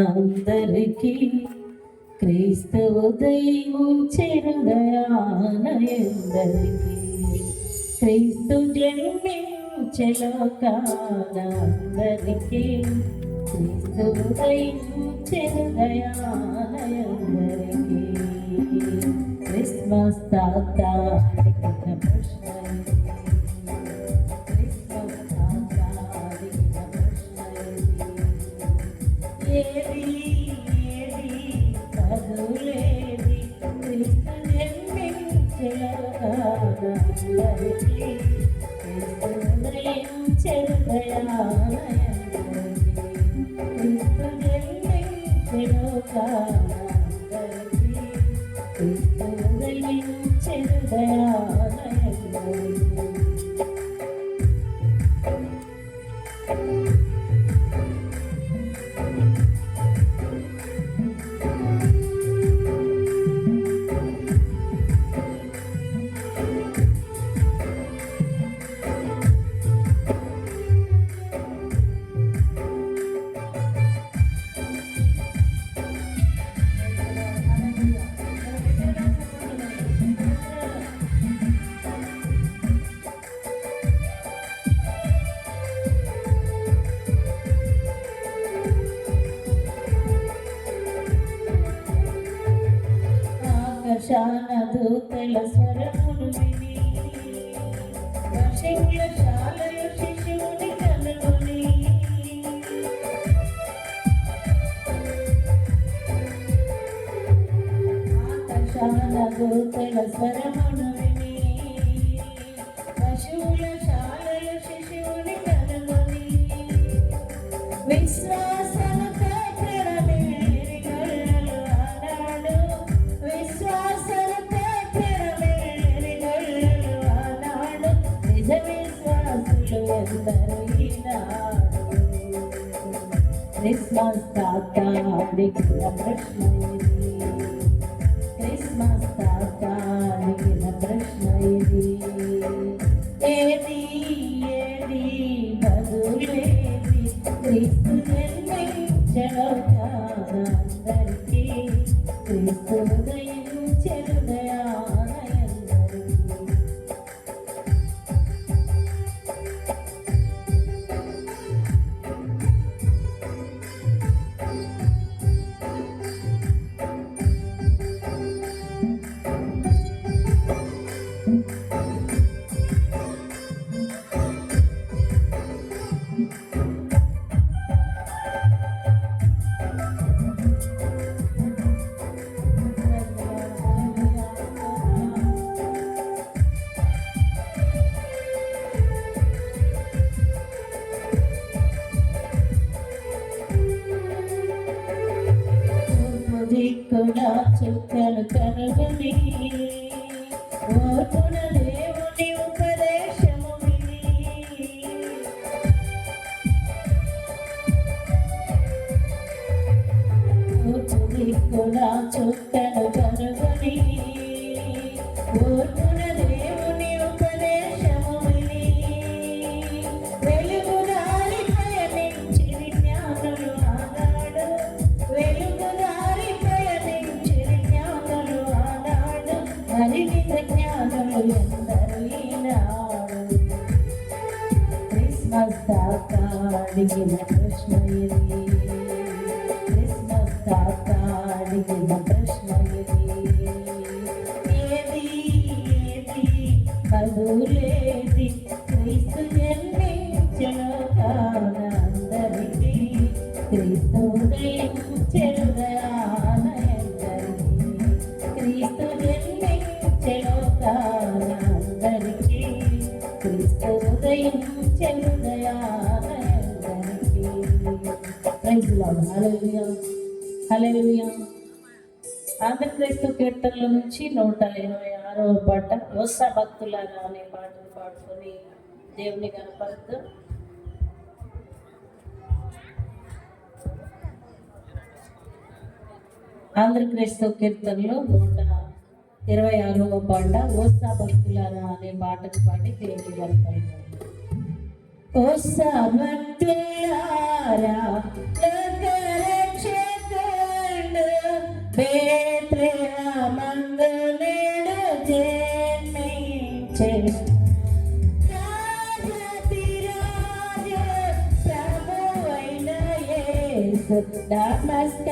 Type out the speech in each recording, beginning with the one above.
అందరికీ క్రీస్తు ఉదయించెరుదయానయందరికీ క్రీస్తు జన్మించలోకానందరికీ క్రీస్తు ఉదయించెరుదయానయందరికీ క్రిస్మస్ తాత ప్రశ్న Yeah. దూతల స్వరములు విని వశిష్ఠశాలయ శిశువుని కనుగొని. ఆకాశాన దూతల స్వరములు విని క్రిస్మస్ తాత అడిగిన ప్రశ్న ఇది క్రిస్మస్ తాత అడిగిన ప్రశ్న ఇది ఏది ఏది బదులేది క్రీస్తు జన్మించడానికి దిక్కున చెప్పాను కనుగొని ఓర్పున దేవుని ఉపదేశము కూడా ఓర్పు అడిగిన ప్రశ్న ఇది క్రిస్మస్ తాత అడిగిన ప్రశ్న ఇది ఏది ఏది కదులేది క్రీస్తు జన్మించలోకానందరికీ క్రీస్తు ఉదయించెరుదయానయందరికీ ప్రైజ్ లార్డ్ హల్లెలూయా హల్లెలూయా కీర్తనల నుంచి నూట ఇరవై ఆరవ పాట వ్యవసాయ భక్తులారా అనే పాటను పాడుకొని దేవుని కనపడుతూ ఆంధ్రక్రైస్తవ కీర్తనలో నూట ఇరవై ఆరవ పాట ఓసా భక్తులారా అనే పాటను పాడి దేవుని కనపడతారు ఓసా భక్తులు Darkness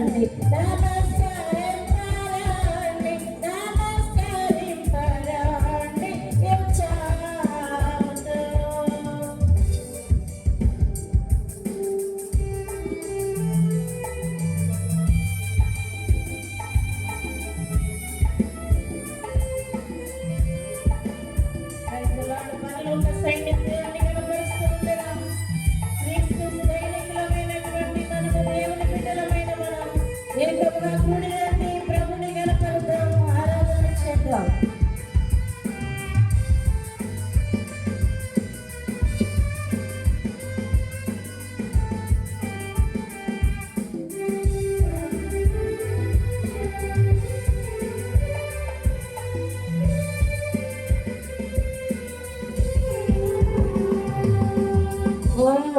Hari.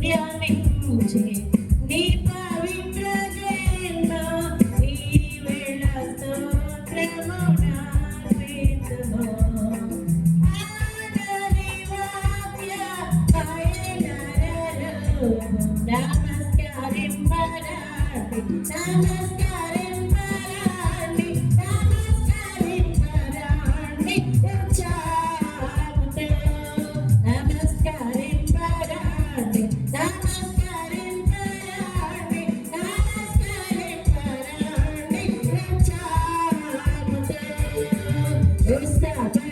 ధ్యానించి నీ పవిత్ర జయమ ఈ వేళ స్తోత్రమునా వేదమో ఆదరి వాక్య ఆయనరలో నమస్కారం పరాతి నమస్కారం Good that?